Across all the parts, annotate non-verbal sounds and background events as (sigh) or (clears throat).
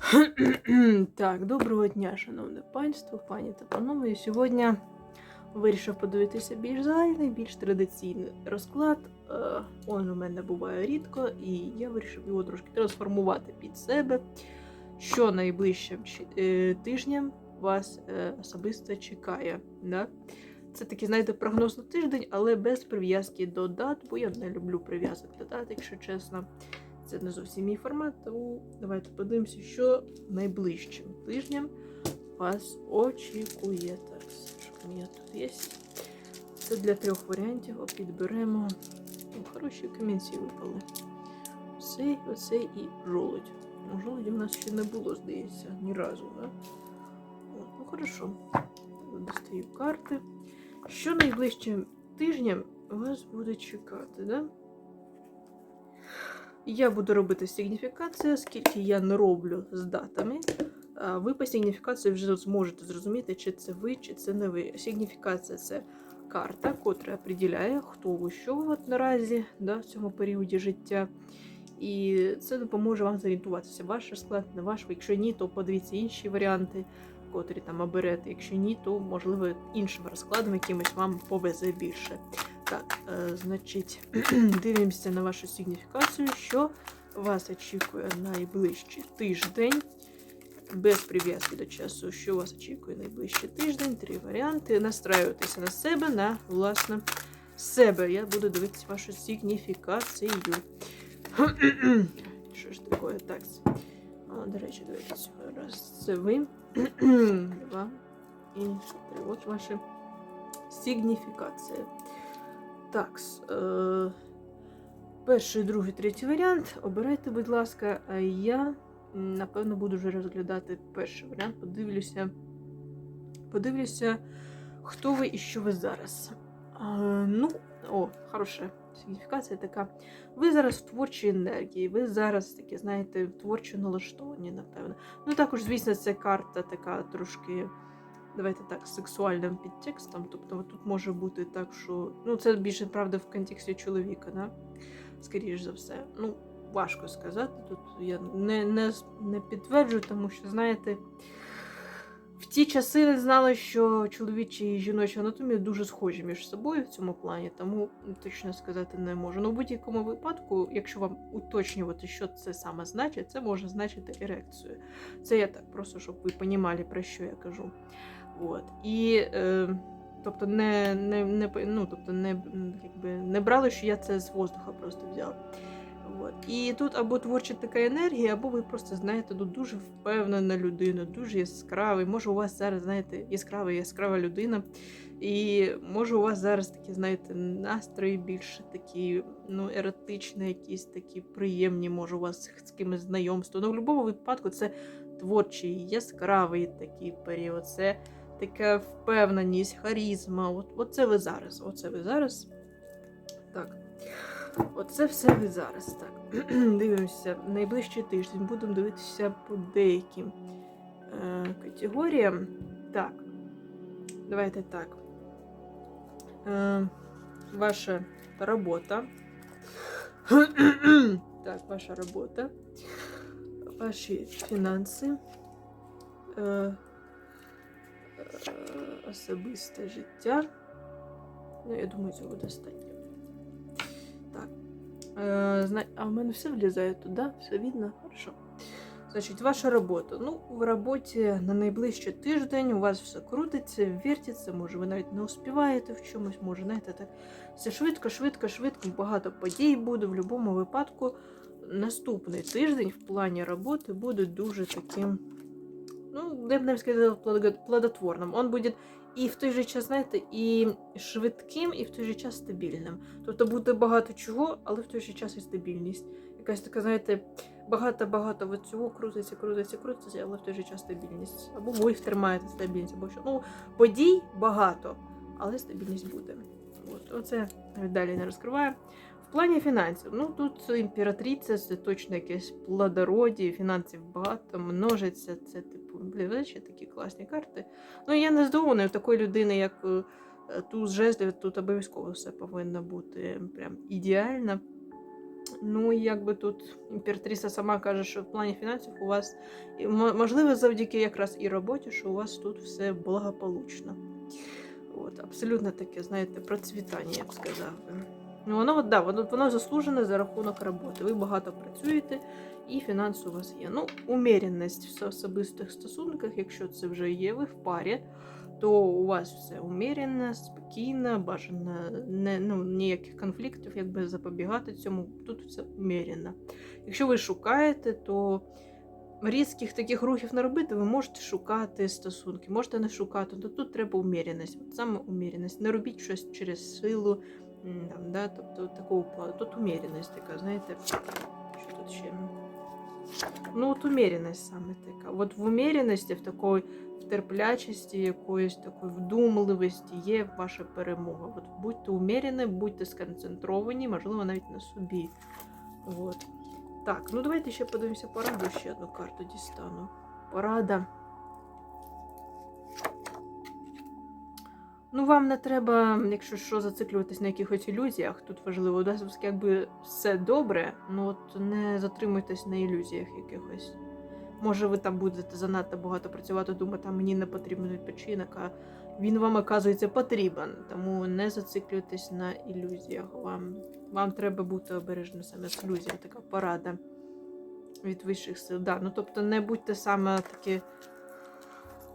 (clears throat) Так, доброго дня, шановне панство, пані та панове. Сьогодні вирішив подивитися більш загальний, більш традиційний розклад. Е, Он у мене буває рідко, і я вирішив його трошки трансформувати під себе. Що найближчим чи- е, тижнем вас е, особисто чекає. Да? Це такий, знаєте, прогноз на тиждень, але без прив'язки до дат, бо я не люблю прив'язок до дат, якщо чесно. Це не зовсім мій формат, тому давайте подивимося, що найближчим тижнем вас очікує. Так, що в мене тут є. Це для трьох варіантів. Підберемо. Ну, хороші камінці випали. Оцей, оцей і жолудь. Жолуді в нас ще не було, здається, ні разу, да? Ну хорошо. Достаю карти. Що найближчим тижнем вас буде чекати, да? Я буду робити сигніфікацію, оскільки я не роблю з датами. Ви по сигніфікації вже зможете зрозуміти, чи це ви, чи це не ви. Сигніфікація це карта, котра определяє, хто ви, що от наразі да, в цьому періоді життя. І це допоможе вам зорієнтуватися. Ваш розклад, не ваш. Якщо ні, то подивіться інші варіанти, котрі там оберете. Якщо ні, то можливо іншим розкладом якимось вам повезе більше. Так, е, значить, (clears throat) дивимося на вашу сигніфікацію, що вас очікує найближчий тиждень. Без прив'язки до часу, що вас очікує найближчий тиждень. Три варіанти. Настраюйтеся на себе, на власне себе. Я буду дивитися вашу сигніфікацію. (clears throat) Що ж таке? Так. А, до речі, дивіться. Раз, це ви. (clears throat) Два. І три. От ваша сигніфікація. Так, е, перший, другий, третій варіант. Обирайте, будь ласка, я напевно буду вже розглядати перший варіант. Подивлюся, подивлюся, хто ви і що ви зараз. А, ну, о, хороша сигніфікація така. Ви зараз в творчій енергії, ви зараз такі, знаєте, творчо налаштовані, напевно. Ну, також, звісно, це карта така трошки давайте так, сексуальним підтекстом. Тобто тут може бути так, що. Ну, це більше правда в контексті чоловіка, да? скоріш за все. Ну, важко сказати. Тут я не, не, не підтверджую, тому що, знаєте, в ті часи знала, що чоловічі і жіночі анатомії дуже схожі між собою в цьому плані, тому точно сказати не можу. Ну, в будь-якому випадку, якщо вам уточнювати, що це саме значить, це може значити ерекцію. Це я так, просто щоб ви розуміли, про що я кажу. От. І е, тобто не не, не, ну, тобто не, якби, не брали, що я це з воздуха просто взяла. От. І тут або творча така енергія, або ви просто знаєте, ну, дуже впевнена людина, дуже яскравий. Може, у вас зараз, знаєте, яскрава яскрава людина. І може у вас зараз такі, знаєте, настрої більше такі, ну, еротичні, якісь такі приємні, може, у вас з кимось знайомство. Ну, в будь-якому випадку це творчий, яскравий такий період. Це така впевненість, харізма. От, Оце ви зараз. Оце ви зараз. Так. Оце все ви зараз. Так. (clears throat) Дивимося. Найближчий тиждень будемо дивитися по деяким е, категоріям. Так. Давайте так. Е, ваша робота. (clears throat) так, ваша робота. Ваші фінанси. Е, особисте життя. Ну, я думаю, цього достатньо. Так. Е. А в мене все влізає туди, все видно? Хорошо. Значить, ваша робота. Ну, в роботі на найближчий тиждень у вас все крутиться, вертиться, може, ви навіть не успіваєте в чомусь, може, знаєте, так. Все швидко, швидко, швидко, багато подій буде. В будь-якому випадку наступний тиждень в плані роботи буде дуже таким, ну, я б навіть сказала, плодо- плодотворним. Он буде і в той же час, знаєте, і швидким, і в той же час стабільним. Тобто буде багато чого, але в той же час і стабільність. Якась така, знаєте, багато-багато от цього крутиться, крутиться, крутиться, але в той же час стабільність. Або ви втримаєте стабільність, або що. Ну, подій багато, але стабільність буде. От, оце далі не розкриваю. В плані фінансів, ну тут імператриця, це точно якесь плодороді, фінансів багато, множиться. Це типу, блін, такі класні карти. Ну я не здивована в такої людини, як е, туз жезлів, тут обов'язково все повинно бути прям ідеально. Ну, якби тут імператриця сама каже, що в плані фінансів у вас, можливо, завдяки якраз і роботі, що у вас тут все благополучно. От, абсолютно таке, знаєте, процвітання, я б сказав. Ну, воно, да, воно, воно заслужене за рахунок роботи. Ви багато працюєте, і фінанси у вас є. Ну, уміряність в особистих стосунках, якщо це вже є, ви в парі, то у вас все уміряно, спокійно, бажано не, ну, ніяких конфліктів, якби запобігати цьому. Тут все уміряно. Якщо ви шукаєте, то різких таких рухів не робити, ви можете шукати стосунки, можете не шукати, то тут треба уміряність. От саме уміряність. Не робіть щось через силу, там, да, тобто такого плану. Тут уміряність така, знаєте, що тут ще. Ну, от уміряність саме така. От в уміряності, в такої терплячості, якоїсь такої вдумливості є ваша перемога. От будьте умірені, будьте сконцентровані, можливо, навіть на собі. От. Так, ну давайте ще подивимося пораду, ще одну карту дістану. Порада. Ну, вам не треба, якщо що, зациклюватись на якихось ілюзіях. Тут важливо, у якби все добре, ну от не затримуйтесь на ілюзіях якихось. Може, ви там будете занадто багато працювати, думати, а мені не потрібен відпочинок, а він вам, оказується, потрібен. Тому не зациклюйтесь на ілюзіях. Вам, вам треба бути обережним саме з ілюзіями, така порада від вищих сил. Да, ну тобто не будьте саме такі.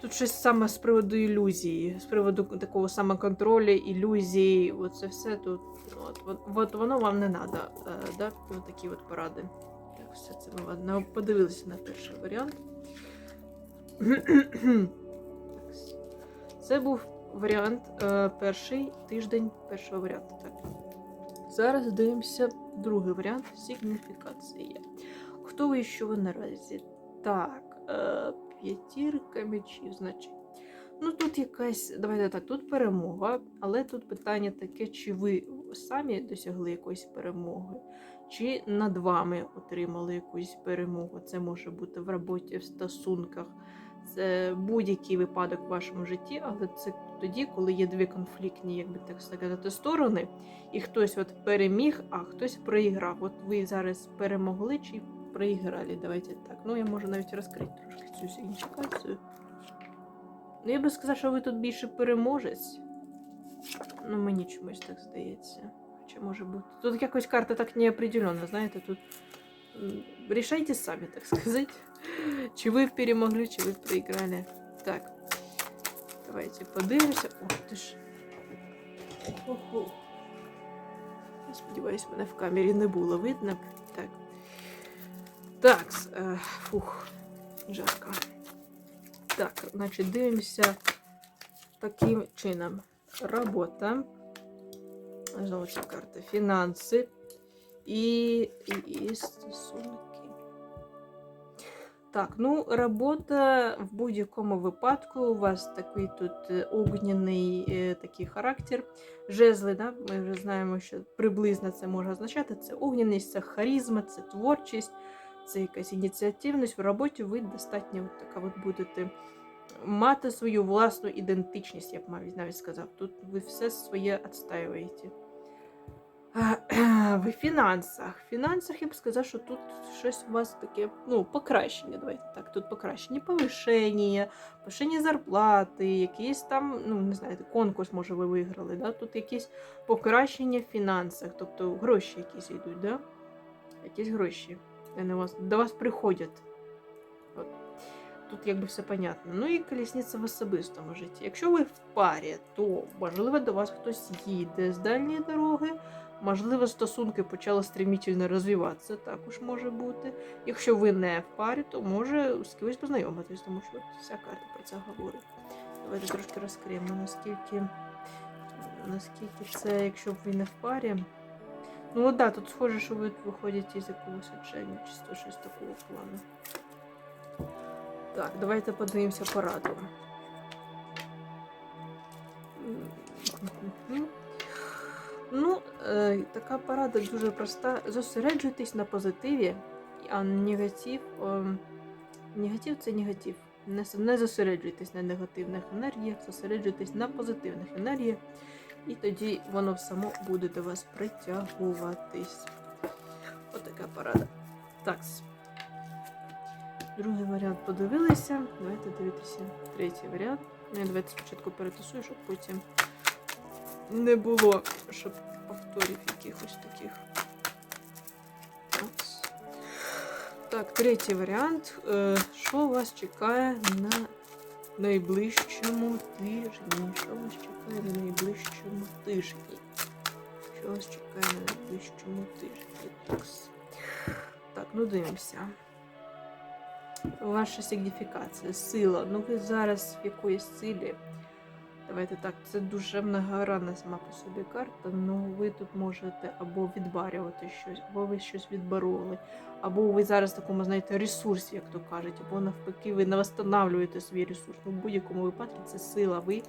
Тут щось саме з приводу ілюзії, з приводу такого самоконтролю, ілюзій, оце все тут. От, от, от воно вам не треба, да? От такі от поради. Так, все це ми ладно, подивилися на перший варіант. Це був варіант е, перший тиждень першого варіанту. Так. Зараз дивимося другий варіант сигніфікація. Хто ви і що ви наразі? Так, е, п'ятірка мечів, значить. Ну, тут якась, давайте так, тут перемога, але тут питання таке, чи ви самі досягли якоїсь перемоги, чи над вами отримали якусь перемогу. Це може бути в роботі, в стосунках, це будь-який випадок в вашому житті, але це тоді, коли є дві конфліктні, як би так сказати, сторони, і хтось от переміг, а хтось проіграв. От ви зараз перемогли чи проіграли. Давайте так. Ну, я можу навіть розкрити трошки цю сигніфікацію. Ну, я би сказав, що ви тут більше переможець. Ну, мені чомусь так здається. Хоча може бути. Тут якось карта так неопределенна, знаєте, тут м, рішайте самі, так сказати. Чи ви перемогли, чи ви проіграли. Так. Давайте подивимося. О, ти ж. Ого. Я сподіваюсь, мене в камері не було видно. Так. Так, е, фух, жарко. Так, значить, дивимося таким чином. Робота. Знову ця карта. Фінанси і, і, і стосунки. Так, ну, робота в будь-якому випадку. У вас такий тут е, огняний е, такий характер. Жезли, да? ми вже знаємо, що приблизно це може означати. Це огняність, це харізма, це творчість, це якась ініціативність. В роботі ви достатньо от така от будете мати свою власну ідентичність, я б навіть сказав. Тут ви все своє відстаюєте. (clears throat) В фінансах. В фінансах я б сказав, що тут щось у вас таке, ну, покращення. Давайте так. Тут покращення повишення, повишення зарплати, якийсь там, ну, не знаю, конкурс, може, ви виграли. Да? Тут якісь покращення в фінансах, тобто гроші якісь йдуть, да? якісь гроші. Вони вас, до вас приходять. От. Тут якби все понятно. Ну і колісниця в особистому житті. Якщо ви в парі, то можливо до вас хтось їде з дальньої дороги. Можливо, стосунки почали стремительно розвиватися, також може бути. Якщо ви не в парі, то може з кимось познайомитись, тому що вся карта про це говорить. Давайте трошки розкриємо, наскільки, наскільки це, якщо ви не в парі. Ну от да, тут схоже, що ви виходите з якогось отчаяння, чи щось такого плану. Так, давайте подивимося пораду. Ну, е, така порада дуже проста. Зосереджуйтесь на позитиві, а негатив. Е, негатив це негатив. Не, не зосереджуйтесь на негативних енергіях, зосереджуйтесь на позитивних енергіях, і тоді воно само буде до вас притягуватись. така порада. Так. Другий варіант подивилися. Давайте дивитися третій варіант. Ну, Я давайте спочатку перетасую, щоб потім не було, щоб повторів якихось таких. Такс. Так, третій варіант. Е, Що вас чекає на найближчому тижні? Що вас чекає на найближчому тижні? Що вас чекає на найближчому тижні? Так, ну дивимося. Ваша сигніфікація, сила. Ну ви зараз в якоїсь силі. Давайте так, це дуже многогранна сама по собі карта, ну ви тут можете або відбарювати щось, або ви щось відбарували, або ви зараз такому, знаєте, ресурсі, як то кажуть, або навпаки, ви не восстанавлюєте свій ресурс. Ну, в будь-якому випадку це сила. Ви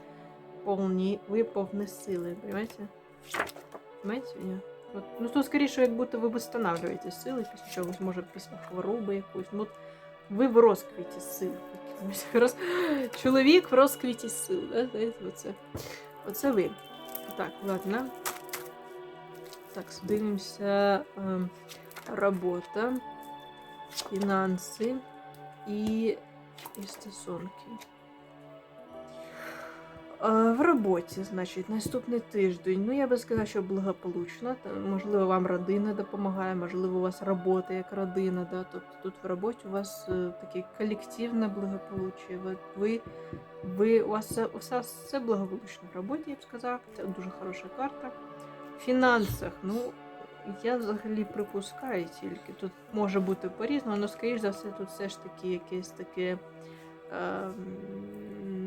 повні, ви повні сили, розумієте? Понимаете меня? От, ну тут скоріше, як будто ви восстанавливаєте сили після чогось, може після хвороби якоїсь. Ну, от ви в розквіті сил. Чоловік в розквіті сил. Оце. оце ви. Так, ладно. Так, дивимося. Робота, фінанси і, і стосунки. Е, В роботі, значить, наступний тиждень. Ну, я би сказала, що благополучно. Можливо, вам родина допомагає, можливо, у вас робота як родина. Да? Тобто тут в роботі у вас е, таке колективне благополуччя. Ви, ви, у вас все, все, все благополучно в роботі, я б сказала. Це дуже хороша карта. В фінансах, ну, я взагалі припускаю тільки. Тут може бути по-різному, але, скоріш за все, тут все ж таки якесь таке. Ем,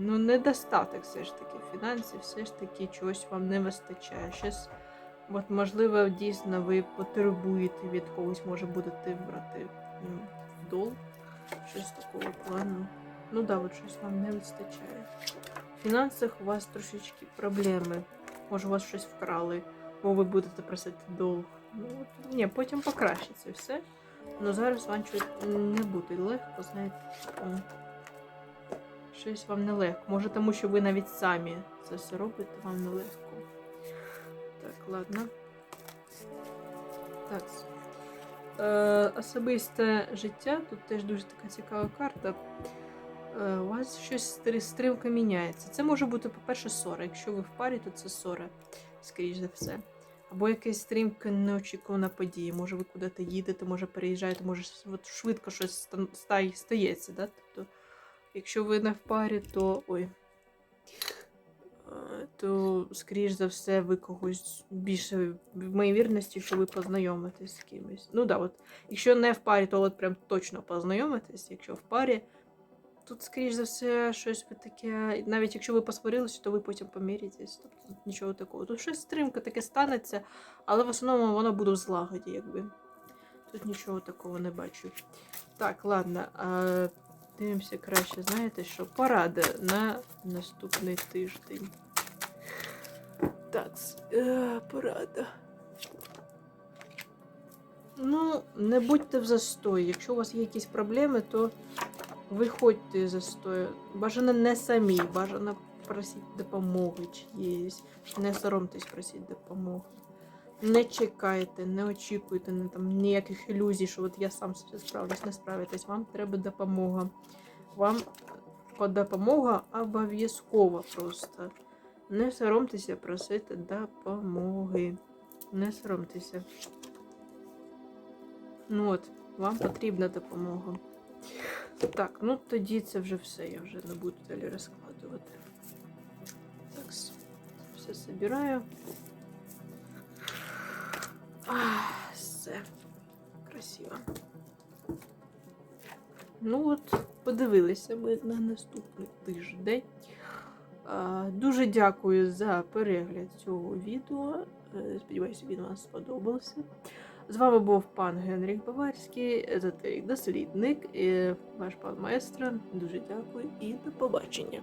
ну, недостаток все ж таки фінансів, все ж таки чогось вам не вистачає. Щось, от, можливо, дійсно ви потребуєте від когось, може будете брати м, в долг, щось такого плану. Ну да, от щось вам не вистачає. В фінансах у вас трошечки проблеми. Може, у вас щось вкрали, бо ви будете просити долг. Ну, от, ні, потім покращиться все. Ну зараз вам щось не буде легко, знаєте. Щось вам нелегко. Може, тому що ви навіть самі це все робите, вам нелегко. Так, ладно. Так. Е, особисте життя. Тут теж дуже така цікава карта. Е, у вас щось стри- стримка міняється. Це може бути, по-перше, ссора. Якщо ви в парі, то це ссора, скоріш за все. Або якась стрімка неочікувана подія. Може, ви куди-то їдете, може переїжджаєте, може швидко щось ста- ста- стається. Да? Тобто, якщо ви не в парі, то. Ой. То, скоріш за все, ви когось більше в що ви познайомитесь з кимось. Ну да, от, якщо не в парі, то от прям точно познайомитесь. Якщо в парі, тут, скоріш за все, щось ви таке. Навіть якщо ви посварилися, то ви потім поміряєтесь. Тобто тут нічого такого. Тут щось стримка таке станеться, але в основному воно буде в злагоді, якби. Тут нічого такого не бачу. Так, ладно. Дивимося краще, знаєте, що порада на наступний тиждень. Так, е, порада. Ну, не будьте в застої. Якщо у вас є якісь проблеми, то виходьте з застою. Бажано не самі, бажано просіть допомоги чиєїсь. Не соромтесь просіть допомоги. Не чекайте, не очікуйте не, там, ніяких ілюзій, що от я сам справлюсь, не справитесь. Вам треба допомога. Вам допомога обов'язкова просто. Не соромтеся просити допомоги. Не соромтеся. Ну от, вам потрібна допомога. Так, ну тоді це вже все. Я вже не буду далі розкладувати. Так, все собираю. Красиво. Ну от, подивилися ми на наступний тиждень. Дуже дякую за перегляд цього відео. Е, Сподіваюся, він вам сподобався. З вами був пан Генрік Баварський, езотерик дослідник, і ваш пан маестро. Дуже дякую і до побачення.